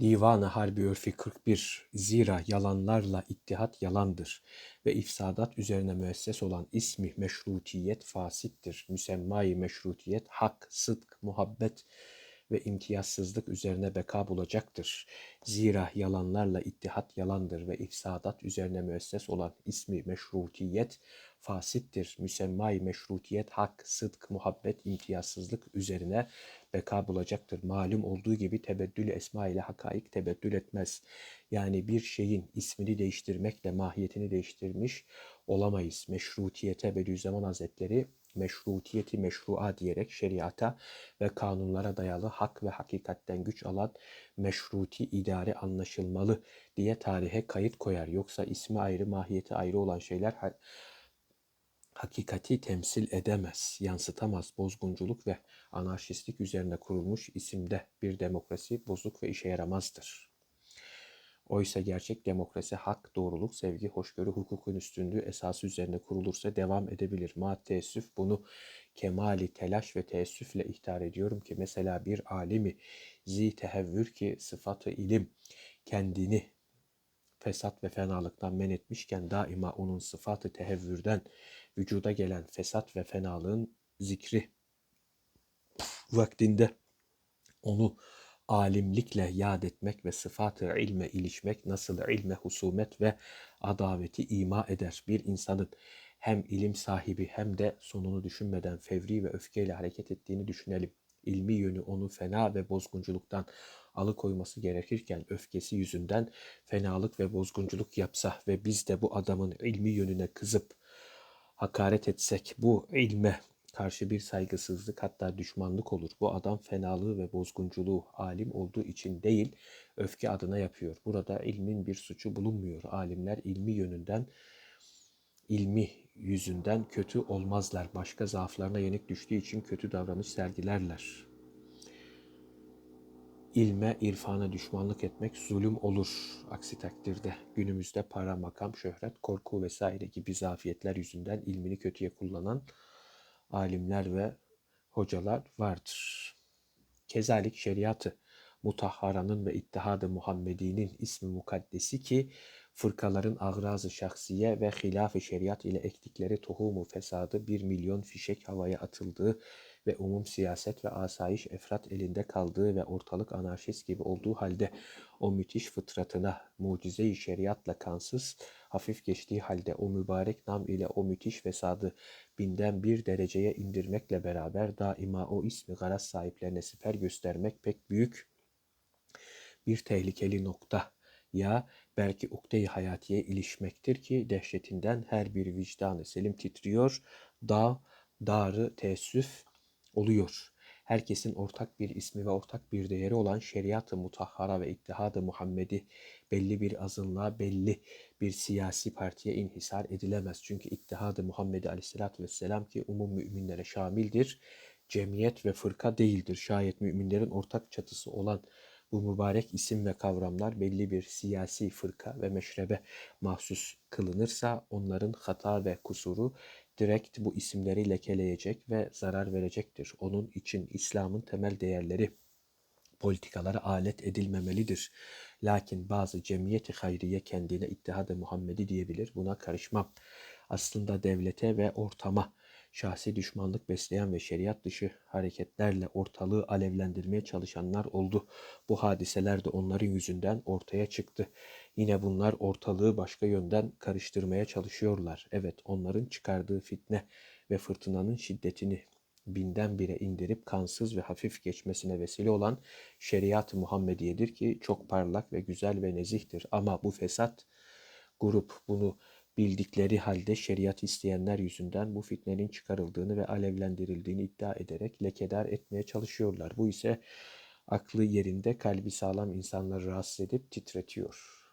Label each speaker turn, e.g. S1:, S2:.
S1: Divan-ı Harbi Örfi 41 Zira yalanlarla ittihat yalandır ve ifsadat üzerine müesses olan ismi meşrutiyet fasittir. Müsemmayı meşrutiyet hak, sıdk, muhabbet ve imtiyazsızlık üzerine beka bulacaktır. Zira yalanlarla ittihat yalandır ve ifsadat üzerine müesses olan ismi meşrutiyet fasittir. Müsemmayı meşrutiyet hak, sıdk, muhabbet, imtiyazsızlık üzerine beka bulacaktır. Malum olduğu gibi tebeddül esma ile hakaik tebeddül etmez. Yani bir şeyin ismini değiştirmekle mahiyetini değiştirmiş olamayız. Meşrutiyete Bediüzzaman Hazretleri meşrutiyeti meşrua diyerek şeriata ve kanunlara dayalı hak ve hakikatten güç alan meşruti idare anlaşılmalı diye tarihe kayıt koyar. Yoksa ismi ayrı, mahiyeti ayrı olan şeyler hakikati temsil edemez, yansıtamaz. Bozgunculuk ve anarşistlik üzerine kurulmuş isimde bir demokrasi bozuk ve işe yaramazdır. Oysa gerçek demokrasi hak, doğruluk, sevgi, hoşgörü, hukukun üstünlüğü esası üzerine kurulursa devam edebilir. Ma teessüf bunu kemali telaş ve teessüfle ihtar ediyorum ki mesela bir alimi zi tehevvür ki sıfatı ilim kendini fesat ve fenalıktan men etmişken daima onun sıfatı tehevvürden vücuda gelen fesat ve fenalığın zikri vaktinde onu alimlikle yad etmek ve sıfatı ilme ilişmek nasıl ilme husumet ve adaveti ima eder. Bir insanın hem ilim sahibi hem de sonunu düşünmeden fevri ve öfkeyle hareket ettiğini düşünelim. İlmi yönü onu fena ve bozgunculuktan alıkoyması gerekirken öfkesi yüzünden fenalık ve bozgunculuk yapsa ve biz de bu adamın ilmi yönüne kızıp hakaret etsek bu ilme karşı bir saygısızlık hatta düşmanlık olur. Bu adam fenalığı ve bozgunculuğu alim olduğu için değil, öfke adına yapıyor. Burada ilmin bir suçu bulunmuyor. Alimler ilmi yönünden, ilmi yüzünden kötü olmazlar. Başka zaaflarına yenik düştüğü için kötü davranış sergilerler. İlme, irfana düşmanlık etmek zulüm olur. Aksi takdirde günümüzde para, makam, şöhret, korku vesaire gibi zafiyetler yüzünden ilmini kötüye kullanan alimler ve hocalar vardır. Kezalik şeriatı mutahharanın ve ittihadı Muhammedi'nin ismi mukaddesi ki fırkaların agrazı şahsiye ve hilaf-ı şeriat ile ektikleri tohumu fesadı bir milyon fişek havaya atıldığı ve umum siyaset ve asayiş efrat elinde kaldığı ve ortalık anarşist gibi olduğu halde o müthiş fıtratına mucize-i şeriatla kansız hafif geçtiği halde o mübarek nam ile o müthiş fesadı binden bir dereceye indirmekle beraber daima o ismi garaz sahiplerine siper göstermek pek büyük bir tehlikeli nokta ya belki ukde-i hayatiye ilişmektir ki dehşetinden her bir vicdanı selim titriyor, dağ, darı teessüf oluyor. Herkesin ortak bir ismi ve ortak bir değeri olan şeriat-ı mutahhara ve ittihadı Muhammedi belli bir azınlığa, belli bir siyasi partiye inhisar edilemez. Çünkü ittihadı Muhammedi aleyhissalatü vesselam ki umum müminlere şamildir, cemiyet ve fırka değildir. Şayet müminlerin ortak çatısı olan bu mübarek isim ve kavramlar belli bir siyasi fırka ve meşrebe mahsus kılınırsa onların hata ve kusuru direkt bu isimleri lekeleyecek ve zarar verecektir. Onun için İslam'ın temel değerleri politikalara alet edilmemelidir. Lakin bazı cemiyeti hayriye kendine ittihad-ı Muhammedi diyebilir. Buna karışmam. Aslında devlete ve ortama şahsi düşmanlık besleyen ve şeriat dışı hareketlerle ortalığı alevlendirmeye çalışanlar oldu. Bu hadiseler de onların yüzünden ortaya çıktı. Yine bunlar ortalığı başka yönden karıştırmaya çalışıyorlar. Evet onların çıkardığı fitne ve fırtınanın şiddetini binden bire indirip kansız ve hafif geçmesine vesile olan şeriat-ı Muhammediye'dir ki çok parlak ve güzel ve nezihtir. Ama bu fesat grup bunu bildikleri halde şeriat isteyenler yüzünden bu fitnenin çıkarıldığını ve alevlendirildiğini iddia ederek lekedar etmeye çalışıyorlar. Bu ise aklı yerinde kalbi sağlam insanları rahatsız edip titretiyor.